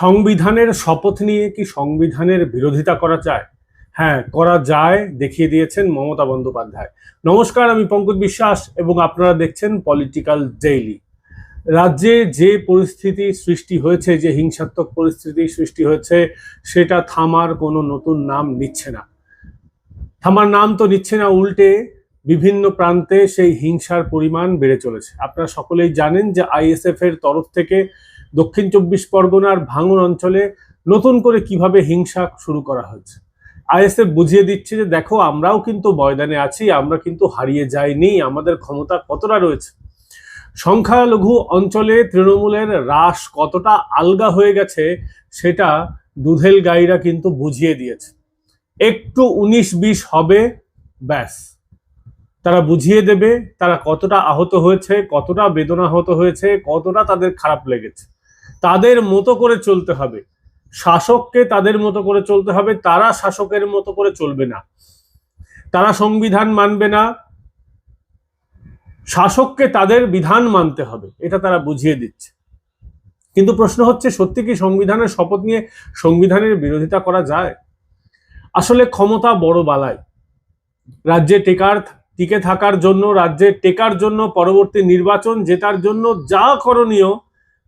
সংবিধানের শপথ নিয়ে কি সংবিধানের বিরোধিতা করা যায়? হ্যাঁ করা যায়, দেখিয়ে দিয়েছেন মমতা বন্দ্যোপাধ্যায়। নমস্কার, আমি পঙ্কজ বিশ্বাস এবং আপনারা দেখছেন পলিটিক্যাল ডেইলি রাজ্যে যে পরিস্থিতি সৃষ্টি হয়েছে, যে হিংসাত্মক পরিস্থিতি সৃষ্টি হয়েছে, সেটা থামার কোনো নতুন নাম নিচ্ছে না। থামার নাম তো নিচ্ছে না, উল্টে বিভিন্ন প্রান্তে সেই হিংসার পরিমাণ বেড়ে চলেছে। আপনারা সকলেই জানেন যে আইএসএফ এর তরফ থেকে দক্ষিণ চব্বিশ পরগনার ভাঙন অঞ্চলে নতুন করে কীভাবে হিংসা শুরু করা হয়েছে? আইএসএফ বুঝিয়ে দিচ্ছে যে, দেখো, আমরাও কিন্তু ময়দানে আছি, আমরা কিন্তু হারিয়ে যাইনি, আমাদের ক্ষমতা কতটা রয়েছে? সংখ্যালঘু অঞ্চলে তৃণমূলের হ্রাস কতটা আলগা হয়ে গেছে, সেটা দুধেল গাইরা কিন্তু বুঝিয়ে দিয়েছে। একটু উনিশ বিশ হবে, ব্যাস। তারা বুঝিয়ে দেবে, তারা কতটা আহত হয়েছে, কতটা বেদনাহত হয়েছে, কতটা তাদের খারাপ লেগেছে। তাদের মতো করে চলতে হবে। শাসককে তাদের মতো করে চলতে হবে, তারা শাসকের মতো করে চলবে না। তারা সংবিধান মানবে না। শাসককে তাদের বিধান মানতে হবে, এটা তারা বুঝিয়ে দিচ্ছে। কিন্তু প্রশ্ন হচ্ছে, সত্যি কি সংবিধানের শপথ নিয়ে সংবিধানের বিরোধিতা করা যায়? আসলে ক্ষমতা বড় বালায় রাজ্যে টেকার টিকে থাকার জন্য, রাজ্যে টেকার জন্য পরবর্তী নির্বাচন জেতার জন্য যা করণীয়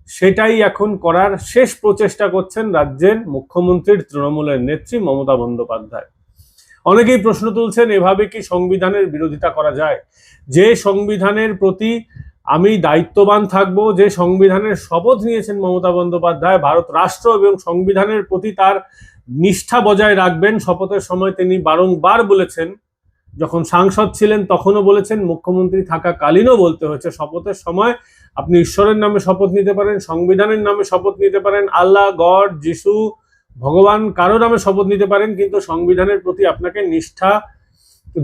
সেটাই এখন করার শেষ প্রচেষ্টা করছেন রাজ্যের মুখ্যমন্ত্রীর তৃণমূলের নেত্রী মমতা বন্দ্যোপাধ্যায়। অনেকেই প্রশ্ন তুলছেন, এভাবে কি সংবিধানের বিরোধিতা করা যায়? যে সংবিধানের প্রতি আমি দায়িত্ববান থাকব, যে সংবিধানের শপথ নিয়েছেন মমতা বন্দ্যোপাধ্যায়, ভারত রাষ্ট্র এবং সংবিধানের প্রতি তার নিষ্ঠা বজায় রাখবেন। শপথের সময় তিনি বারংবার বলেছেন, যখন সাংসদ ছিলেন তখনও বলেছেন, মুখ্যমন্ত্রী থাকাকালীনও বলতে হয়েছে, শপথের সময় আপনি ঈশ্বরের নামে শপথ নিতে পারেন, সংবিধানের নামে শপথ নিতে পারেন, আল্লাহ, গড, যিশু, ভগবান কারও নামে শপথ নিতে পারেন, কিন্তু সংবিধানের প্রতি আপনাকে নিষ্ঠা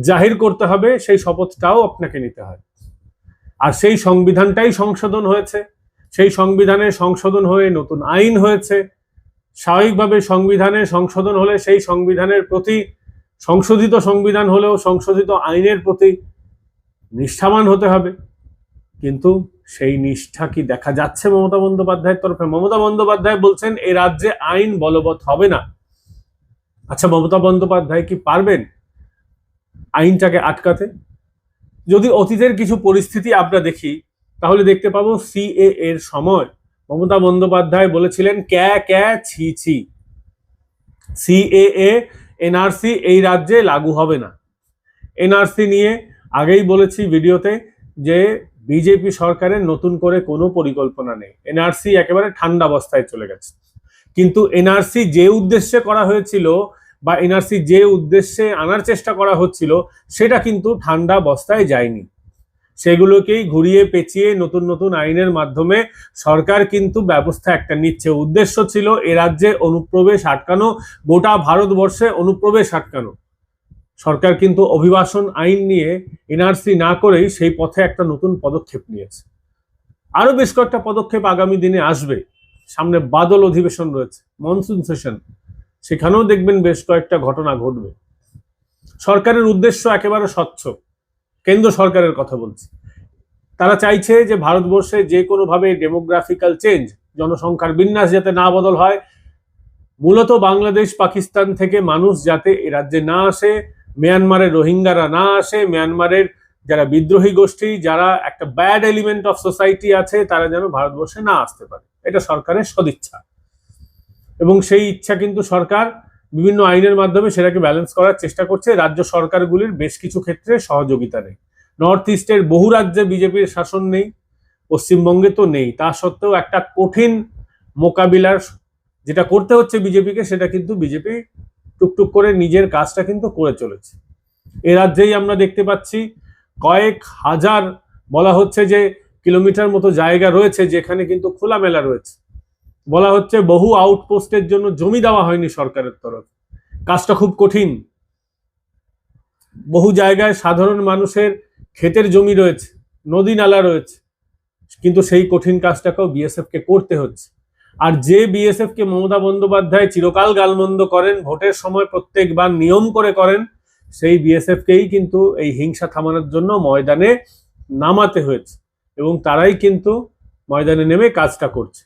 জাহির করতে হবে, সেই শপথটাও আপনাকে নিতে হয়। আর সেই সংবিধানটাই সংশোধন হয়েছে। সেই সংবিধানে সংশোধন হয়ে নতুন আইন হয়েছে। স্বাভাবিকভাবে সংবিধানে সংশোধন হলে সেই সংবিধানের প্রতি, সংশোধিত সংবিধান হলেও সংশোধিত আইনের প্রতি নিষ্ঠাবান হতে হবে। কিন্তু সেই নিষ্ঠা কি দেখা যাচ্ছে মমতা বন্দ্যোপাধ্যায়ের তরফে? মমতা বন্দ্যোপাধ্যায় বলছেন এই রাজ্যে আইন বলবৎ হবে না। আচ্ছা মমতা বন্দ্যোপাধ্যায় কি পারবেন আইনটাকে আটকাতে? যদি অতীতের কিছু পরিস্থিতি আমরা দেখি, তাহলে দেখতে পাবো সিএ এর সময় মমতা বন্দ্যোপাধ্যায় বলেছিলেন, ক্যা ক্যা, ছি ছি। সিএএ এনআরসি এই রাজ্যে লাগু হবে না। এনআরসি নিয়ে আগেই বলেছি ভিডিওতে যে বিজেপি সরকারের নতুন করে কোনো পরিকল্পনা নেই। এনআরসি একেবারে ঠান্ডা অবস্থায় চলে গেছে। কিন্তু এনআরসি যে উদ্দেশ্যে করা হয়েছিল বা এনআরসি যে উদ্দেশ্যে আনার চেষ্টা করা হচ্ছিল, সেটা কিন্তু ঠান্ডা অবস্থায় যায়নি। সেগুলোকেই ঘুরিয়ে পেঁচিয়ে নতুন নতুন আইনের মাধ্যমে সরকার কিন্তু ব্যবস্থা একটা নিচ্ছে। উদ্দেশ্য ছিল এ রাজ্যে অনুপ্রবেশ আটকানো, গোটা ভারতবর্ষে অনুপ্রবেশ আটকানো। সরকার কিন্তু অভিবাসন আইন নিয়ে এনআরসি না করেই সেই পথে একটা নতুন পদক্ষেপ নিয়েছে। আরও বেশ কয়েকটা পদক্ষেপ আগামী দিনে আসবে। সামনে বাদল অধিবেশন রয়েছে মনসুন সেশন সেখানেও দেখবেন বেশ কয়েকটা ঘটনা ঘটবে। সরকারের উদ্দেশ্য একেবারে স্বচ্ছ। কেন্দ্র সরকারের কথা বলছি। তারা চাইছে যে ভারতবর্ষে যে কোনোভাবে ডেমোগ্রাফিক্যাল চেঞ্জ জনসংখ্যার বিন্যাস যাতে না বদল হয়, মূলত বাংলাদেশ, পাকিস্তান থেকে মানুষ যাতে এ রাজ্যে না আসে মিয়ানমারের রোহিঙ্গারা না আসে মিয়ানমারের যারা বিদ্রোহী গোষ্ঠী, যারা একটা ব্যাড এলিমেন্ট অফ সোসাইটি আছে, তারা যেন ভারতবর্ষে না আসতে পারে। এটা সরকারের সদিচ্ছা। এবং সেই ইচ্ছা কিন্তু সরকার বিভিন্ন আইনের মাধ্যমে সেটাকে ব্যালেন্স করার চেষ্টা করছে। রাজ্য সরকারগুলির বেশ কিছু ক্ষেত্রে সহযোগিতা নেই। নর্থ ইস্টের বহু রাজ্যে বিজেপির শাসন নেই, পশ্চিমবঙ্গে তো নেই। তা সত্ত্বেও একটা কঠিন মোকাবিলার, যেটা করতে হচ্ছে বিজেপিকে, সেটা কিন্তু বিজেপি টুকটুক করে নিজের কাজটা কিন্তু করে চলেছে। এ রাজ্যেই আমরা দেখতে পাচ্ছি কয়েক হাজার বলা হচ্ছে যে কিলোমিটার মতো জায়গা রয়েছে যেখানে কিন্তু খোলামেলা রয়েছে। বলা হচ্ছে বহু আউটপোস্টের জন্য জমি দেওয়া হয়নি সরকারের তরফ। কাজটা খুব কঠিন। বহু জায়গায় সাধারণ মানুষের ক্ষেতের জমি রয়েছে, নদী নালা রয়েছে, কিন্তু সেই কঠিন কাজটাকেও বিএসএফ কে করতে হচ্ছে। আর যে বিএসএফ কে মমতা বন্দ্যোপাধ্যায় চিরকাল গালমন্দ করেন, ভোটের সময় প্রত্যেকবার নিয়ম করে করেন, সেই বিএসএফ কেই কিন্তু এই হিংসা থামানোর জন্য ময়দানে নামাতে হয়েছে এবং তারাই কিন্তু ময়দানে নেমে কাজটা করছে।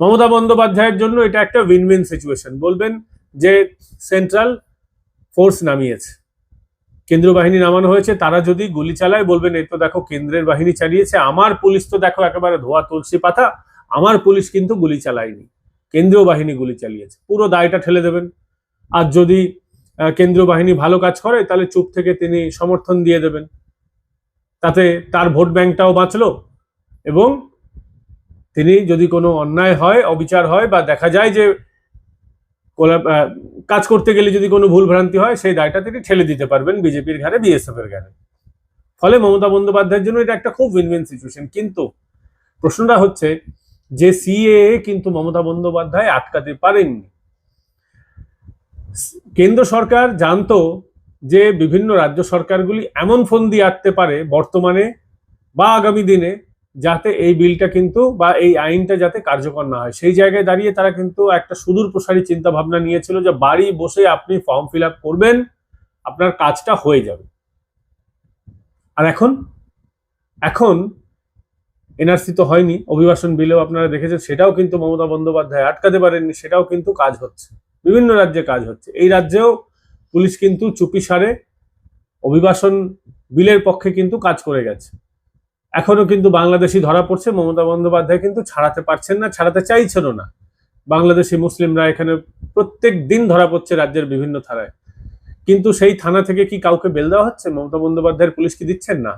মমতা বন্দ্যোপাধ্যায়ের জন্য এটা একটা উইন উইন সিচুয়েশন বলবেন যে সেন্ট্রাল ফোর্স নামিয়েছে, কেন্দ্রীয় বাহিনী নামানো হয়েছে, তারা যদি গুলি চালায়, বলবেন এই তো দেখো কেন্দ্রের বাহিনী চালিয়েছে, আমার পুলিশ তো দেখো একেবারে ধোয়া তুলসী পাতা আমার পুলিশ কিন্তু গুলি চালায়নি। কেন্দ্রীয় বাহিনী গুলি চালিয়েছে। পুরো দায়টা ঠেলে দেবেন। আর যদি কেন্দ্রীয় বাহিনী ভালো কাজ করে, তাহলে চুপ থেকে তিনি সমর্থন দিয়ে দেবেন। তাতে তার ভোট ব্যাংকটাও বাঁচল এবং তিনি যদি কোনো অন্যায় হয়, অবিচার হয় বা দেখা যায় যে কাজ করতে গেলে যদি কোনো ভুল ভ্রান্তি হয়, সেই দায়টা তিনি ঠেলে দিতে পারবেন বিজেপির ঘাড়ে বিএসএফ এর ঘাড়ে। ফলে মমতা বন্দ্যোপাধ্যায়ের জন্য এটা একটা খুব উইন উইন সিচুয়েশন কিন্তু প্রশ্নটা হচ্ছে যে সিএ কিন্তু মমতা বন্দ্যোপাধ্যায় আটকাতে পারেননি। কেন্দ্র সরকার জানতো যে বিভিন্ন রাজ্য সরকারগুলি এমন ফোন দিয়ে আটতে পারে বর্তমানে বা আগামী দিনে যাতে এই বিলটা কিন্তু বা এই আইনটা যাতে কার্যকর না হয়। সেই জায়গায় দাঁড়িয়ে তারা কিন্তু একটা সুদূর প্রসারী চিন্তা ভাবনা নিয়েছিল যে বাড়ি বসে আপনি ফর্ম ফিল করবেন, আপনার কাজটা হয়ে যাবে। আর এখন? এখন এনআরসি তো হয়নি, অভিবাসন বিলেও আপনারা দেখেছেন, সেটাও কিন্তু মমতা বন্দ্যোপাধ্যায় আটকাতে পারেননি, সেটাও কিন্তু কাজ হচ্ছে। বিভিন্ন রাজ্যে কাজ হচ্ছে। এই রাজ্যেও পুলিশ কিন্তু চুপি সারে অভিবাসন বিলের পক্ষে কিন্তু কাজ করে গেছে। এখনও কিন্তু বাংলাদেশি ধরা পড়ছে, মমতা বন্দ্যোপাধ্যায় কিন্তু ছাড়াতে পারছেন না, ছাড়াতে চাইছেনও না। বাংলাদেশি মুসলিমরা এখানে প্রত্যেক দিন ধরা পড়ছে রাজ্যের বিভিন্ন থানায়। কিন্তু সেই থানা থেকে কি কাউকে বেল দেওয়া হচ্ছে? মমতা বন্দ্যোপাধ্যায়ের পুলিশ কি দিচ্ছেন না?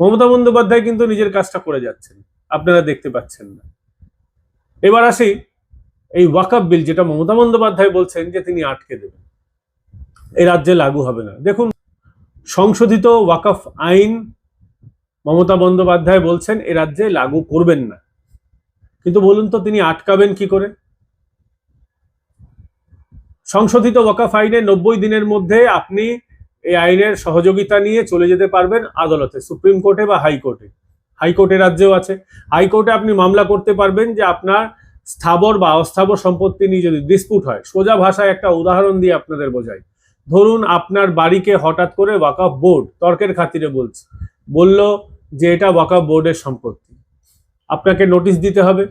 মমতা বন্দ্যোপাধ্যায় কিন্তু নিজের কাজটা করে যাচ্ছেন। আপনারা দেখতে পাচ্ছেন না। এবার আসি এই ওয়াকআপ বিল যেটা মমতা বন্দ্যোপাধ্যায় বলছেন যে তিনি আটকে দেবেন। এই রাজ্যে লাগু হবে না। দেখুন, সংশোধিত ওয়াকফ আইন মমতা বন্দ্যোপাধ্যায় বলছেন, এ রাজ্যে লাগু করবেন না। কিন্তু বলুন তো, তিনি আটকাবেন কি করে? সংশোধিত ওয়াকফ আইনে নব্বই দিনের মধ্যে আপনি এই আইনের সহযোগিতা নিয়ে চলে যেতে পারবেন আদালতে, সুপ্রিম কোর্টে বা হাইকোর্টে। হাইকোর্টে রাজ্যেও আছে। হাইকোর্টে আপনি মামলা করতে পারবেন যে আপনার স্থাবর বা অস্থাবর সম্পত্তি নিয়ে যদি ডিসপুট হয়, সোজা ভাষায় একটা উদাহরণ দিয়ে আপনাদের বোঝাই। ধরুন আপনার বাড়িকে হঠাৎ করে ওয়াকফ বোর্ড তর্কের খাতিরে বলছে, বলল যে এটা ওয়াকফ বোর্ডের সম্পত্তি। আপনাকে নোটিশ দিতে হবে।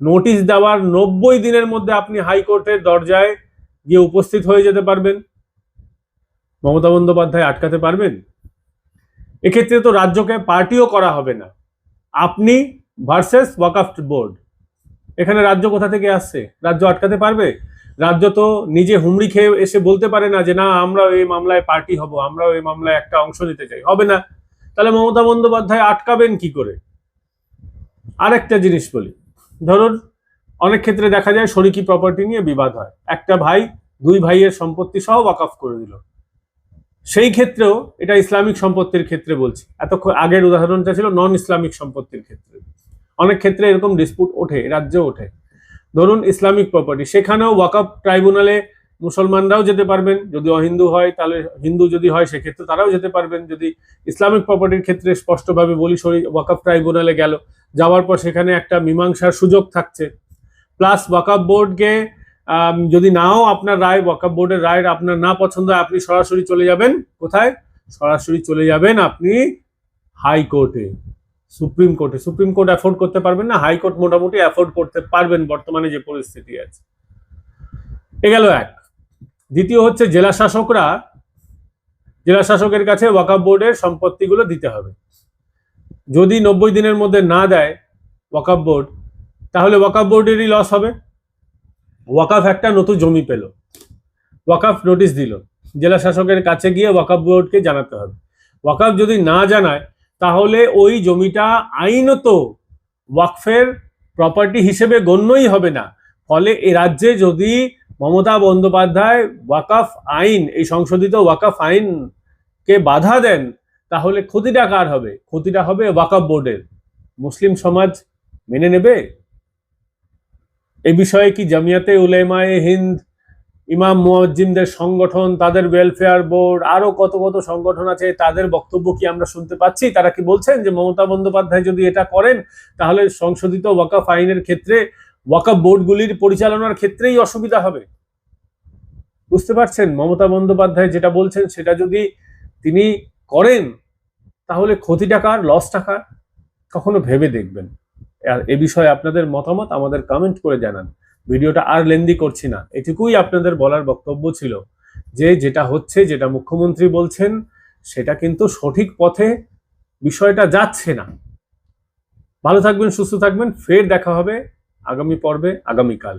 নোটিশ দেওয়ার নব্বই দিনের মধ্যে আপনি হাইকোর্টের দরজায় গিয়ে উপস্থিত হয়ে যেতে পারবেন। মমতা বন্দ্যোপাধ্যায় আটকাতে পারবেন? এক্ষেত্রে তো রাজ্যকে পার্টিও করা হবে না। আপনি ভার্সেস ওয়াকফ বোর্ড, এখানে রাজ্য কোথা থেকে আসছে? রাজ্য আটকাতে পারবে? রাজ্য তো নিজে হুমড়ি খেয়ে এসে বলতে পারে না যে, না আমরা এই মামলায় পার্টি হব আমরা এই মামলায় একটা অংশ নিতে চাই। হবে না। তাহলে মমতা বন্দ্যোপাধ্যায় আটকাবেন কি করে? আরেকটা জিনিস বলি। ধরুন, অনেক ক্ষেত্রে দেখা যায় শরিকি প্রপার্টি নিয়ে বিবাদ হয়। একটা ভাই, দুই ভাইয়ের সম্পত্তি সহ ওয়াকফ করে দিল। সেই ক্ষেত্রেও এটা ইসলামিক সম্পত্তির ক্ষেত্রে বলছি। এতক্ষণ আগের উদাহরণটা ছিল নন ইসলামিক সম্পত্তির ক্ষেত্রে। অনেক ক্ষেত্রে এরকম ডিসপুট ওঠে রাজ্য ওঠে। ধরুন ইসলামিক প্রপার্টি সেখানেও ওয়াকফ ট্রাইব্যুনালে মুসলমানরাও যেতে পারবেন। যদি অহিন্দু হয়, তাহলে হিন্দু যদি হয়, সেক্ষেত্রে তারাও যেতে পারবেন। যদি ইসলামিক প্রপার্টির ক্ষেত্রে স্পষ্টভাবে বলি, সরি, ওয়াকফ ট্রাইব্যুনালে গেল, যাওয়ার পর সেখানে একটা মীমাংসার সুযোগ থাকছে। প্লাস ওয়াকফ বোর্ডকে যদি নাও আপনার রায় ওয়াকফ বোর্ডের রায় আপনার না পছন্দ হয়, আপনি সরাসরি চলে যাবেন। কোথায়? সরাসরি চলে যাবেন আপনি হাইকোর্টে সুপ্রিম কোর্টে সুপ্রিম কোর্ট অ্যাফোর্ড করতে পারবেন না হাইকোর্ট মোটামুটি অ্যাফোর্ড করতে পারবেন, বর্তমানে যে পরিস্থিতি আছে। এ গেল এক। দ্বিতীয় হচ্ছে জেলা শাসকরা, জেলা শাসকের কাছে ওয়াকফ বোর্ডের সম্পত্তিগুলো দিতে হবে। যদি নব্বই দিনের মধ্যে না দেয় ওয়াকফ বোর্ড তাহলে ওয়াকফ বোর্ডেরই লস হবে। ওয়াকফ একটা নতুন জমি পেল। ওয়াকাফ নোটিশ দিল। জেলা শাসকের কাছে গিয়ে ওয়াকফ বোর্ডকে জানাতে হবে। ওয়াকাফ যদি না জানায়, তাহলে ওই জমিটা আইনত ওয়াকফের প্রপার্টি হিসেবে গণ্যই হবে না। ফলে এ রাজ্যে যদি মমতা বন্দ্যোপাধ্যায় ওয়াকাফ আইন, এই সংশোধিত ওয়াকফ আইনকে বাধা দেন, তাহলে ক্ষতিটা কার হবে? ক্ষতিটা হবে ওয়াকফ বোর্ডের। মুসলিম সমাজ মেনে নেবে? এ বিষয়ে কি জামিয়াতে উলেমায়ে হিন্দ, ইমাম মুয়াজ্জিমদের সংগঠন, তাদের ওয়েলফেয়ার বোর্ড আরও কত কত সংগঠন আছে, তাদের বক্তব্য কি আমরা শুনতে পাচ্ছি? তারা কি বলছেন যে মমতা বন্দ্যোপাধ্যায় যদি এটা করেন, তাহলে সংশোধিত ওয়াকফ আইনের ক্ষেত্রে, ওয়াকফ বোর্ডগুলির পরিচালনার ক্ষেত্রেই অসুবিধা হবে। বুঝতে পারছেন? মমতা বন্দ্যোপাধ্যায় যেটা বলছেন, সেটা যদি তিনি করেন, তাহলে ক্ষতি টাকার লস টাকার কখনো ভেবে দেখবেন। এ বিষয়ে আপনাদের মতামত আমাদের কমেন্ট করে জানান। ভিডিওটা আর লেন্দি করছি না। এটুকুই আপনাদের বলার বক্তব্য ছিল যে যেটা হচ্ছে, যেটা মুখ্যমন্ত্রী বলছেন, সেটা কিন্তু সঠিক পথে বিষয়টা যাচ্ছে না। ভালো থাকবেন, সুস্থ থাকবেন। ফের দেখা হবে আগামী পর্বে, আগামীকাল।